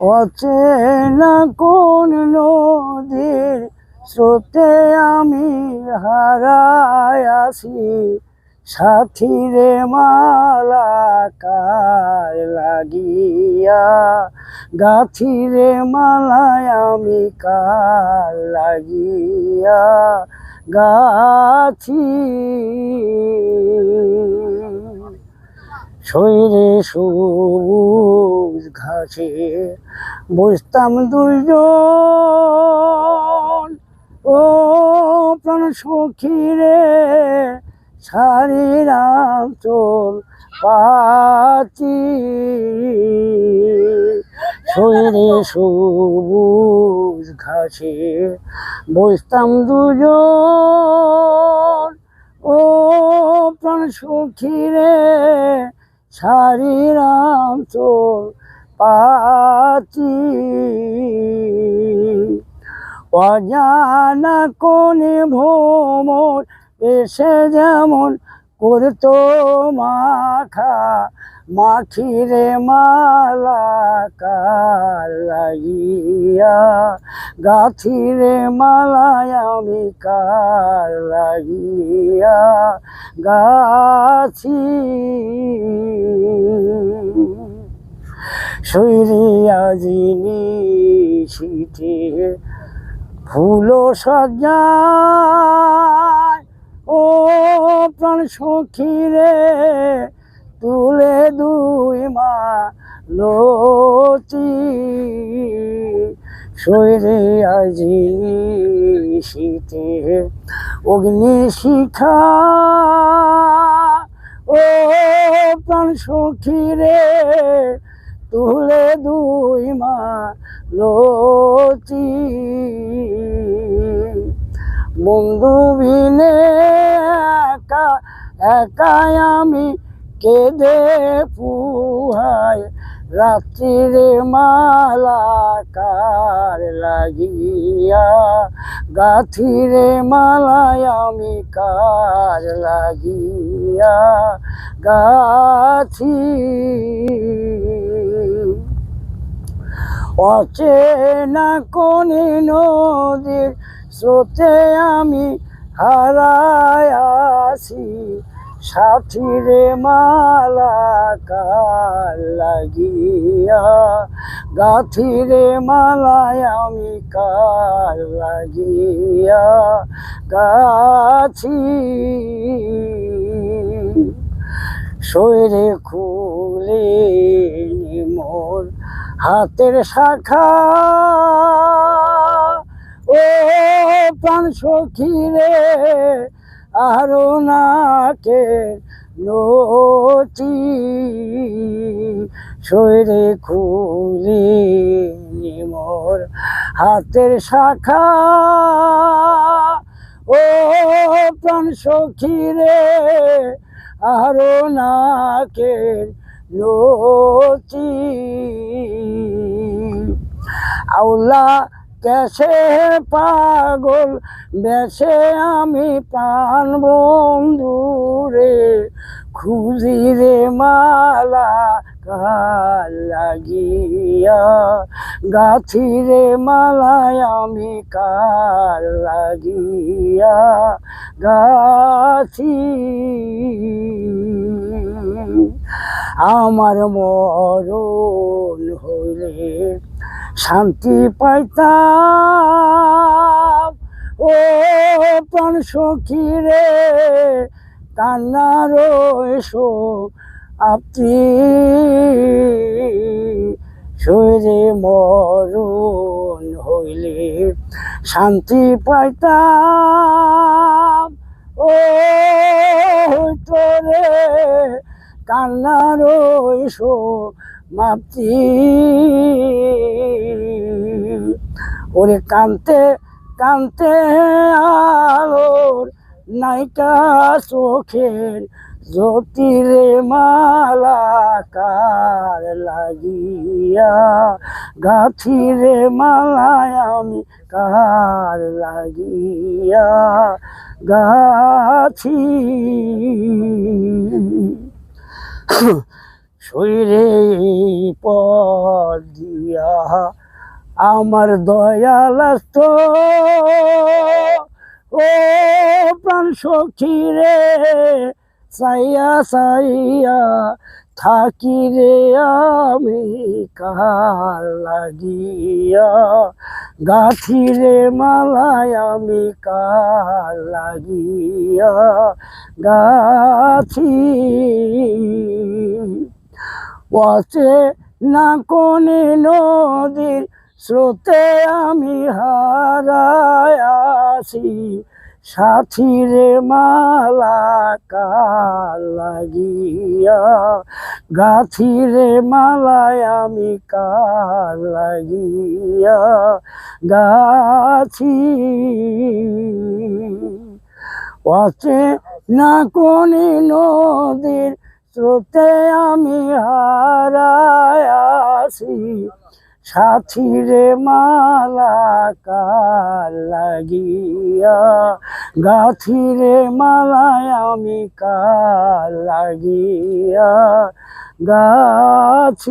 অচেনা কোন নদীর স্রোতে আমি হারায় আসি সাথীরে মালা কার লাগিয়া, গাথিরে মালায় আমি কার লাগিয়া গাছি শরীরে সবুজ ঘাসে বসতাম দুইজন। ও প্রাণ সখী রে শারীরাম চোল পাচি। শরীরে সবুজ ঘাসে বসতাম দুজন ও প্রাণ সখী রে শারীরাম চোল পাচি অজানা কোনে ভ্রমণ এসে যেমন করতো মাখা, মাখিরে মালাকার লাগিয়া গাথিরে মালায় লাগিয়া গাছি। শৈরিয়া জিনি শীতে ফুল সজ্জায়। ও প্রাণ সখী রে, তুলে দুই মা লতি। শৈরে আজি শীতে অগ্নি শিখা। ও প্রাণ সখী রে, তুলে দুই মা লতি। বন্ধু ভিনে একা একাই আমি কেঁদে পুহাই রাত্রিরে মালা কার লাগিয়া গাথিরে মালায় আমি কার লাগিয়া গাছি। অচেনা কোনে নদীর স্রোতে আমি হারায় আসি। সাথীরে মালা কার লাগিয়া গাথিরে মালায় আমি কার লাগিয়া গাছি। শরীরে খুলে মোর হাতের শাখা। ও প্রাণ সখী রে, আরও নাকে নচি। শরীরে খুলি মোর হাতের শাখা। ও প্রাণ সখী রে, আরও নাকের লতি আউলা কেসে পাগল বেসে আমি প্রাণ বন্ধুরে খুঁজি রে মালা লাগিয়া গাছি রে মালায় আমি কার লাগিয়া, গাছি। আমার মরণ হইলে শান্তি পাইতাম। ও প্রাণ সখী কান্নার এসো আপনি শরীরে মরণ হইলে শান্তি পাইতাম। ও তোরে কান্নার এসো মাপতি। ওরে কান্তে কান্তে আলোর নাইকা চোখের জ্যোতিরে মালা কার লাগিয়া, গাথিরে মালায় আমি কার লাগিয়া গাছি শরীরে পদ দিয়া আমার দয়াল ও প্রাণ সখী রে সাইয়া সাইয়া থাকি রে আমি কার লাগিয়া। গাথি রে মালায় আমি কার লাগিয়া। গাথি পচে না কোনে নদীর স্রোতে আমি হারায় আসি সাথী মালা লাগিয়া গাথি রে মালায় আমি কার লাগিয়া গাছি পচে না কোনে নদীর স্রোতে আমি হারায় আসি সাথী রে মালা কার লাগিয়া? গাথি রে মালায় আমি কার লাগিয়া? গাছি